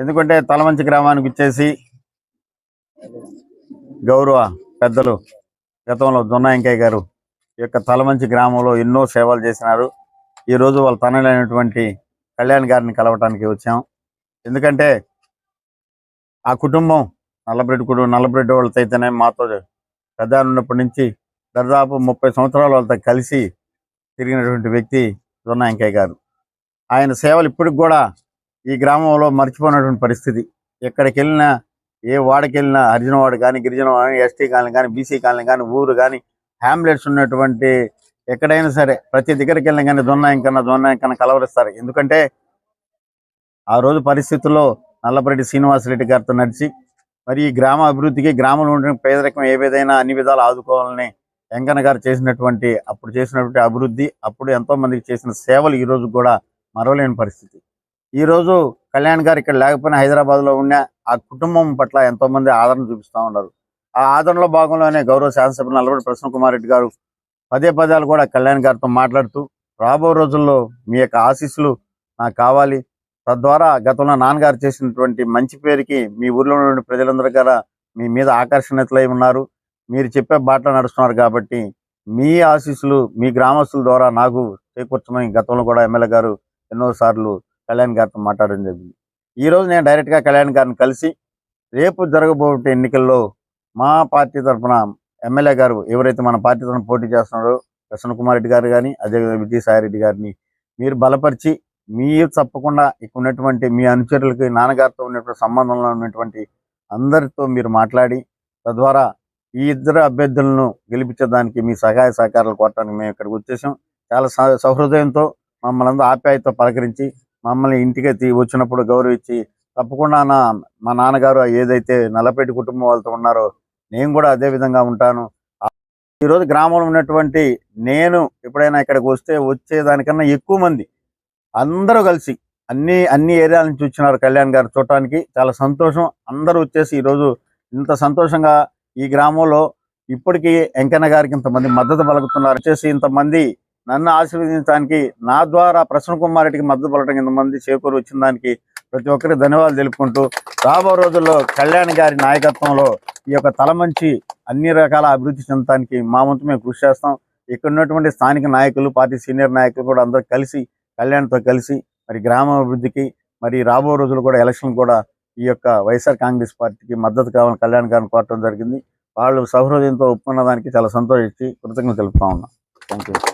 ఎందుకంటే తలమంచి గ్రామానికి వచ్చేసి గౌరవ పెద్దలు గతంలో జొన్న గారు ఈ యొక్క తలమంచి గ్రామంలో ఎన్నో సేవలు చేసినారు. ఈ రోజు వాళ్ళ తనలైనటువంటి కళ్యాణ్ గారిని కలవటానికి వచ్చాం. ఎందుకంటే ఆ కుటుంబం నల్లబ్రెడ్డి కుటుంబం నల్లబ్రెడ్డి వాళ్ళతో అయితేనే మాతో పెద్ద ఉన్నప్పటి నుంచి దాదాపు ముప్పై సంవత్సరాల వాళ్ళతో కలిసి తిరిగినటువంటి వ్యక్తి జొన్న గారు. ఆయన సేవలు ఇప్పటికి కూడా ఈ గ్రామంలో మర్చిపోయినటువంటి పరిస్థితి. ఎక్కడికి వెళ్ళినా ఏ వాడకి వెళ్ళినా హరిజన వాడు కానీ గిరిజన వాడు కానీ ఎస్టీ కాలనీ కానీ బీసీ కాలనీ కానీ ఊరు కానీ హ్యామ్లెట్స్ ఉన్నటువంటి ఎక్కడైనా సరే ప్రతి దగ్గరికి వెళ్ళినా కానీ దొన్నాయం కన్నా దొన్నాయం కన్నా కలవరిస్తారు. ఎందుకంటే ఆ రోజు పరిస్థితుల్లో నల్లపరెడ్డి శ్రీనివాసరెడ్డి గారితో నడిచి మరి ఈ గ్రామ అభివృద్ధికి గ్రామంలో ఉండే పేదరికం ఏ విధంగా అన్ని విధాలు ఆదుకోవాలని వెంకన్న గారు చేసినటువంటి అప్పుడు చేసినటువంటి అభివృద్ధి అప్పుడు ఎంతో మందికి చేసిన సేవలు ఈ రోజు కూడా మరవలేని పరిస్థితి. ఈ రోజు కళ్యాణ్ గారు ఇక్కడ లేకపోయినా హైదరాబాద్లో ఉన్న ఆ కుటుంబం పట్ల ఎంతో మంది ఆదరణ చూపిస్తా ఉన్నారు. ఆ ఆదరణలో భాగంలోనే గౌరవ శాసనసభ్యులు నల్లబడి ప్రసన్న కుమార్ రెడ్డి గారు పదే పదాలు కూడా కళ్యాణ్ గారితో మాట్లాడుతూ రాబో రోజుల్లో మీ యొక్క ఆశీస్సులు నాకు కావాలి. తద్వారా గతంలో నాన్నగారు చేసినటువంటి మంచి పేరుకి మీ ఊర్లో ఉన్న ప్రజలందరూ కూడా మీ మీద ఆకర్షణీయతలై ఉన్నారు. మీరు చెప్పే బాటలో నడుస్తున్నారు కాబట్టి మీ ఆశీస్సులు మీ గ్రామస్తుల ద్వారా నాకు చేకూర్చమని గతంలో కూడా ఎమ్మెల్యే గారు ఎన్నో సార్లు కళ్యాణ్ గారితో మాట్లాడడం జరిగింది. ఈ రోజు నేను డైరెక్ట్గా కళ్యాణ్ గారిని కలిసి రేపు జరగబోయే ఎన్నికల్లో మా పార్టీ తరఫున ఎమ్మెల్యే గారు ఎవరైతే మన పార్టీ తరఫున పోటీ చేస్తున్నారో ప్రసన్న కుమార్ రెడ్డి గారు కానీ అదేవిధంగా విజయసాయి రెడ్డి గారిని మీరు బలపరిచి మీరు తప్పకుండా ఇక్కడ ఉన్నటువంటి మీ అనుచరులకి నాన్నగారితో ఉన్నటువంటి సంబంధంలో ఉన్నటువంటి అందరితో మీరు మాట్లాడి తద్వారా ఈ ఇద్దరు అభ్యర్థులను గెలిపించడానికి మీ సహాయ సహకారాలు కోరటానికి మేము ఇక్కడికి వచ్చేసాం. చాలా సౌ- సౌహృదయంతో మమ్మల్ని అందరూ ఆప్యాయతో పలకరించి మమ్మల్ని ఇంటికి వచ్చినప్పుడు గౌరవించి తప్పకుండా నా మా నాన్నగారు ఏదైతే నల్లపేట కుటుంబం వాళ్ళతో ఉన్నారో నేను కూడా అదే విధంగా ఉంటాను. ఈరోజు గ్రామంలో ఉన్నటువంటి నేను ఎప్పుడైనా ఇక్కడికి వస్తే వచ్చేదానికన్నా ఎక్కువ మంది అందరూ కలిసి అన్ని అన్ని ఏరియాల నుంచి వచ్చినారు కళ్యాణ్ గారు చూడటానికి. చాలా సంతోషం. అందరూ వచ్చేసి ఈరోజు ఇంత సంతోషంగా ఈ గ్రామంలో ఇప్పటికీ వెంకన్న గారికి ఇంతమంది మద్దతు పలుకుతున్నారు. వచ్చేసి ఇంతమంది నన్ను ఆశీర్వదించడానికి నా ద్వారా ప్రసన్న కుమార్ రెడ్డికి మద్దతు పలకడానికి ఇంతమంది చేకూరు వచ్చిన దానికి ప్రతి ఒక్కరికి ధన్యవాదాలు తెలుపుకుంటూ రాబో రోజుల్లో కళ్యాణ్ గారి నాయకత్వంలో ఈ యొక్క తలమంచి అన్ని రకాల అభివృద్ధి చెందడానికి మా వంతు మేము కృషి చేస్తాం. ఇక్కడ ఉన్నటువంటి స్థానిక నాయకులు పార్టీ సీనియర్ నాయకులు కూడా అందరూ కలిసి కళ్యాణ్తో కలిసి మరి గ్రామ అభివృద్ధికి మరి రాబో రోజులు కూడా ఎలక్షన్ కూడా ఈ యొక్క వైఎస్ఆర్ కాంగ్రెస్ పార్టీకి మద్దతు కావాలని కళ్యాణ్ గారిని కోరటం జరిగింది. వాళ్ళు సౌహృదయంతో ఒప్పుకున్న దానికి చాలా సంతోషించి కృతజ్ఞత తెలుపుతా ఉన్నాం. Thank you